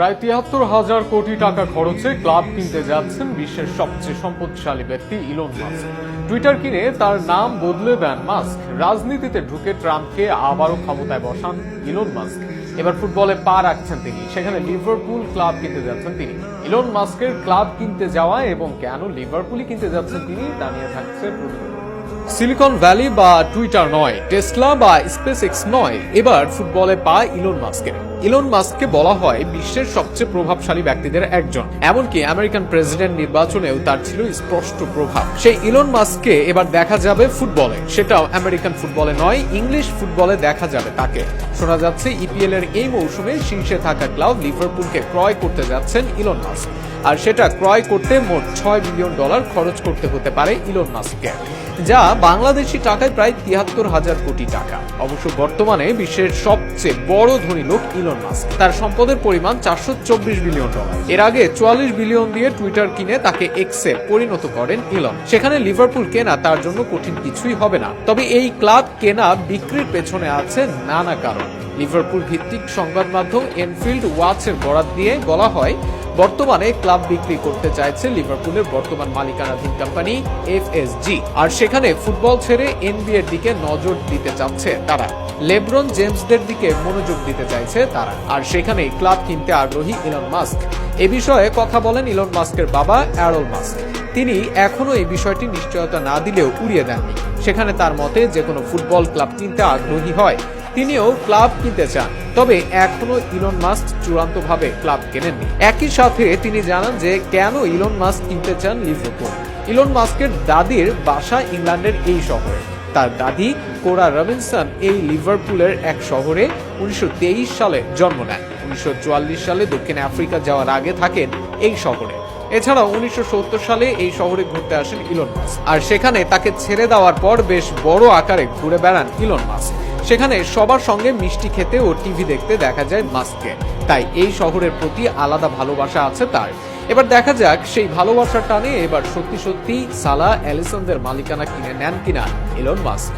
প্রায় তিয়াত্তর হাজার কোটি টাকা খরচে ক্লাব কিনতে যাচ্ছেন বিশ্বের সবচেয়ে সম্পদশালী ব্যক্তি ইলন মাস্ক। টুইটার কিনে তার নাম বদলে দেন মাস্ক। রাজনীতিতে ঢুকে ট্রাম্পকে আবারও ক্ষমতায় বসান ইলন মাস্ক। এবার ফুটবলে পা রাখছেন তিনি। সেখানে লিভারপুল ক্লাব কিনতে যাচ্ছেন তিনি। ইলন মাস্কের ক্লাব কিনতে যাওয়া এবং কেন লিভারপুলই কিনতে যাচ্ছেন তিনি তা নিয়ে থাকছে প্রতিবেদন। সিলিকন ভ্যালি বা টুইটার নয়, টেসলা বা স্পেস এক্স নয়। এবার ফুটবলে পা ইলন মাস্কের। ইলন মাস্ককে বলা হয় বিশ্বের সবচেয়ে প্রভাবশালী ব্যক্তিদের একজন। এমনকি আমেরিকান প্রেসিডেন্ট নির্বাচনেও তার ছিল স্পষ্ট প্রভাব। সেই ইলন মাস্ককে এবার দেখা যাবে ফুটবলে। সেটাও আমেরিকান ফুটবলে নয়, ইংলিশ ফুটবলে দেখা যাবে তাকে। শোনা যাচ্ছে ইপিএল এর এই মৌসুমে শীর্ষে থাকা ক্লাব লিভারপুলকে ক্রয় করতে যাচ্ছেন ইলন মাস্ক। আর সেটা ক্রয় করতে মোট ছয় বিলিয়ন ডলার খরচ করতে হতে পারে ইলন মাস্ককে। যা বাংলাদেশি টাকায় প্রায় তিয়াত্তর হাজার কোটি টাকা। অবশ্য বর্তমানে বিশ্বের সবচেয়ে বড় ধনী লোক ইলন মাস্ক তার সম্পদের পরিমাণ চারশো চব্বিশ বিলিয়ন ডলার। এর আগে চুয়াল্লিশ বিলিয়ন দিয়ে টুইটার কিনে তাকে এক্সে পরিণত করেন ইলন সেখানে লিভারপুল কেনা তার জন্য কঠিন কিছুই হবে না। তবে এই ক্লাব কেনা বিক্রির পেছনে আছে নানা কারণ। লিভারপুল ভিত্তিক সংবাদ মাধ্যম এনফিল্ড ওয়াচের বরাত দিয়ে বলা হয় বর্তমানে ক্লাব বিক্রি করতে চাইছে লিভারপুলের বর্তমান মালিকানাধীন কোম্পানি এফএসজি। আর সেখানে ফুটবল ছেড়ে এনবিএর দিকে নজর দিতে চাচ্ছে তারা। লেব্রন জেমসদের দিকে মনোযোগ দিতে চাইছে তারা। আর সেখানে ক্লাব কিনতে আগ্রহী ইলন মাস্ক। এ বিষয়ে কথা বলেন ইলন মাস্কের বাবা অ্যারল মাস্ক। তিনি এখনও এই বিষয়টি নিশ্চয়তা না দিলেও উড়িয়ে দেননি। সেখানে তার মতে যে কোনো ফুটবল ক্লাব কিনতে আগ্রহী হয়। তিনিও ক্লাব কিনতে চান। তবে এখনও ইলন মাস্ক চূড়ান্তভাবে ক্লাব কেনেননি। একই সাথে তিনি জানান যে, কেন ইলন মাস্ক কিনতে চান লিভারপুল? ইলন মাস্কের দাদির বাসা ইংল্যান্ডের এই শহরে। তার দাদি কোরা রবিনসন এই লিভারপুলের এক শহরে উনিশশো তেইশ সালে জন্ম নেন। উনিশশো চুয়াল্লিশ সালে দক্ষিণ আফ্রিকা যাওয়ার আগে থাকেন এই শহরে। এছাড়াও উনিশশো সত্তর সালে এই শহরে ঘুরতে আসেন ইলন মাস্ক। আর সেখানে তাকে ছেড়ে দেওয়ার পর বেশ বড় আকারে ঘুরে বেড়ান ইলন মাস্ক। সেখানে সবার সঙ্গে মিষ্টি খেতে ও টিভি দেখতে দেখা যায় মাস্ককে তাই এই শহরের প্রতি আলাদা ভালোবাসা আছে তার। এবার দেখা যাক সেই ভালোবাসার টানে এবার সত্যি সত্যি সালা অ্যালিসনদের মালিকানা কিনে নেন কিনা ইলন মাস্ক।